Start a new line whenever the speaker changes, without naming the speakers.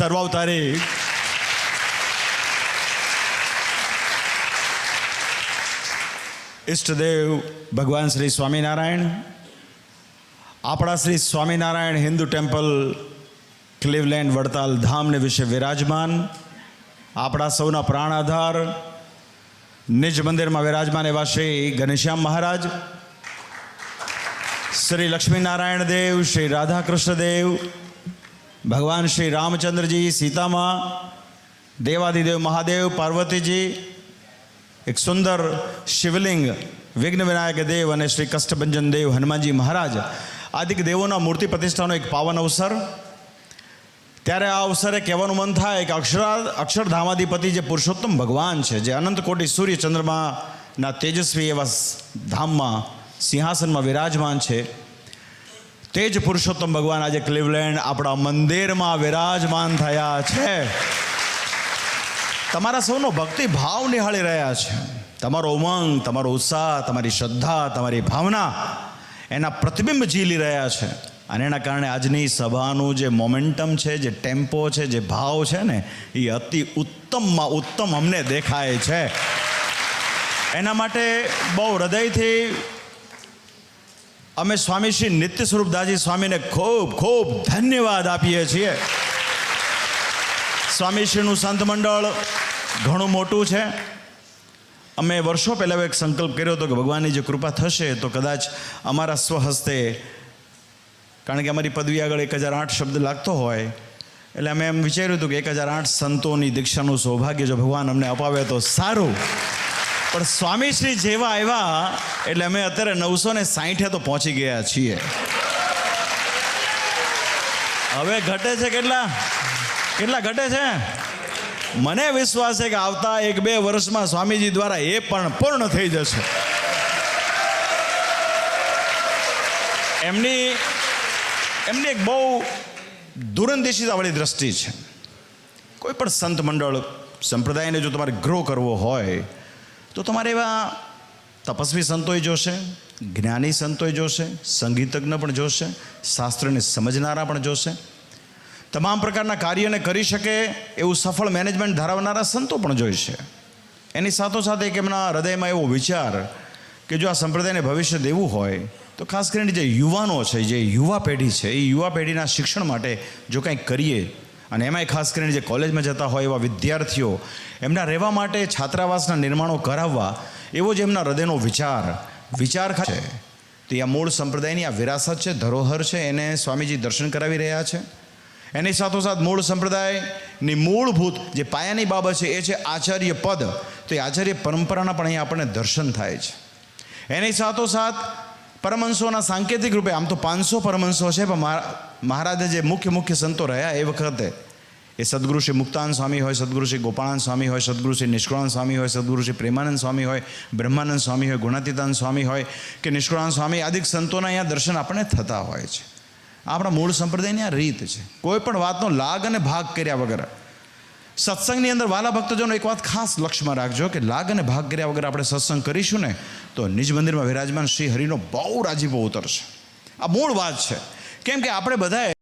સર્વાવતારી ઈષ્ટદેવ ભગવાન શ્રી સ્વામિનારાયણ, આપણા શ્રી સ્વામિનારાયણ હિન્દુ ટેમ્પલ, ક્લિવલેન્ડ વડતાલ ધામને વિશે વિરાજમાન, આપણા સૌના પ્રાણ આધાર, નિજ મંદિરમાં વિરાજમાન એવા શ્રી ઘનશ્યામ મહારાજ, શ્રી લક્ષ્મીનારાયણ દેવ, શ્રી રાધાકૃષ્ણ દેવ ભગવાન શ્રી રામચંદ્રજી, સીતામાં, દેવાદિદેવ, મહાદેવ, પાર્વતીજી, એક સુંદર શિવલિંગ વિઘ્ન વિનાયક દેવ અને શ્રી કષ્ટભંજન દેવ હનુમાનજી મહારાજ આદિક દેવોના મૂર્તિ પ્રતિષ્ઠાનો એક પાવન અવસર. ત્યારે આ અવસરે કહેવાનું મન થાય કે અક્ષરા, અક્ષરધામાધિપતિ જે પુરુષોત્તમ ભગવાન છે, જે અનંત કોટી સૂર્ય ચંદ્રમાના તેજસ્વી એવા ધામમાં, સિંહાસનમાં વિરાજમાન છે તે જ પુરુષોત્તમ ભગવાન આજે ક્લિવલેન્ડ આપણા મંદિરમાં વિરાજમાન થયા છે. તમારા સૌનો ભક્તિ ભાવ નિહાળી રહ્યા છે. તમારો ઉમંગ, તમારો ઉત્સાહ, તમારી શ્રદ્ધા, તમારી ભાવના એના પ્રતિબિંબ ઝીલી રહ્યા છે. અને એના કારણે આજની સભાનું જે મોમેન્ટમ છે, જે ટેમ્પો છે, જે ભાવ છે ને, એ અતિ ઉત્તમમાં ઉત્તમ અમને દેખાય છે. એના માટે બહુ હૃદયથી અમે સ્વામી શ્રી નિત્ય સ્વરૂપદાસજી સ્વામીને ખૂબ ખૂબ ધન્યવાદ આપીએ છીએ. સ્વામીશ્રીનું સંત મંડળ ઘણું મોટું છે. અમે વર્ષો પહેલાં એક સંકલ્પ કર્યો હતો કે ભગવાનની જે કૃપા થશે તો કદાચ અમારા સ્વહસ્તે, કારણ કે અમારી પદવી આગળ એક હજાર આઠ શબ્દ લાગતો હોય, એટલે અમે એમ વિચાર્યું હતું કે એક હજાર આઠ સંતોની દીક્ષાનું સૌભાગ્ય જો ભગવાન અમને અપાવે તો સારું. પણ સ્વામીશ્રી જેવા આવ્યા એટલે અમે અત્યારે નવસો ને સાહીઠે તો પહોંચી ગયા છીએ. હવે ઘટે છે કેટલા? કેટલા ઘટે છે? મને વિશ્વાસ છે કે આવતા એક બે વર્ષમાં સ્વામીજી દ્વારા એ પણ પૂર્ણ થઈ જશે. એમની એમની એક બહુ દૂરંદેશીતાવાળી દ્રષ્ટિ છે. કોઈ પણ સંત મંડળ સંપ્રદાયને જો તમારે ગ્રો કરવો હોય તો તમારે એવા તપસ્વી સંતોય જોશે, જ્ઞાની સંતોય જોશે, સંગીતજ્ઞ પણ જોશે, શાસ્ત્રને સમજનારા પણ જોશે. તમામ પ્રકારના કાર્યને કરી શકે એવું સફળ મેનેજમેન્ટ ધરાવનારા સંતો પણ જોઈશે એની સાથોસાથ એક એમના હૃદયમાં એવો વિચાર કે જો આ સંપ્રદાયને ભવિષ્ય દેવું હોય, તો ખાસ કરીને જે યુવાનો છે, જે યુવા પેઢી છે, એ યુવા પેઢીના શિક્ષણ માટે જો કંઈક કરીએ અને એમાંય ખાસ કરીને જે કોલેજમાં જતા હોય એવા વિદ્યાર્થીઓ, એમના રહેવા માટે છાત્રાવાસના નિર્માણો કરાવવા, એવો જ એમના હૃદયનો વિચાર વિચાર છે. તો આ મૂળ સંપ્રદાયની આ વિરાસત છે, ધરોહર છે, એને સ્વામીજી દર્શન કરાવી રહ્યા છે. એની સાથોસાથ મૂળ સંપ્રદાયની મૂળભૂત જે પાયાની બાબત છે, એ છે આચાર્ય પદ. તો એ આચાર્ય પરંપરાના પણ અહીંયા આપણને દર્શન થાય છે. એની સાથોસાથ પરમહંસોના સાંકેતિક રૂપે, આમ તો પાંચસો પરમહંસો છે, પણ મહા- મહારાજે જે મુખ્ય મુખ્ય સંતો રહ્યા એ વખતે, એ સદગુરુ શ્રી મુક્તાન સ્વામી હોય, સદગુરુ શ્રી ગોપાળાન સ્વામી હોય, સદગુરુ શ્રી નિષ્કળાન સ્વામી હોય, સદગુરુ શ્રી પ્રેમાનંદ સ્વામી હોય, બ્રહ્માનંદ સ્વામી હોય ગુણાતીતાન સ્વામી હોય કે નિષ્કળાન સ્વામી, આદિક સંતોના અહીંયા દર્શન આપણને થતા હોય છે. આપણા મૂળ સંપ્રદાયની આ રીત છે. કોઈ પણ વાતનો લાગ અને ભાગ કર્યા વગર સત્સંગની અંદર વાલા ભક્તજનો એક વાત ખાસ લક્ષ્યમાં રાખજો કે લાગ અને ભાગ કર્યા વગર આપણે સત્સંગ કરીશું ને, તો નિજ મંદિરમાં વિરાજમાન શ્રી હરિનો બહુ રાજીપો ઉતરશે. આ મૂળ વાત છે. કેમ કે આપણે બધાએ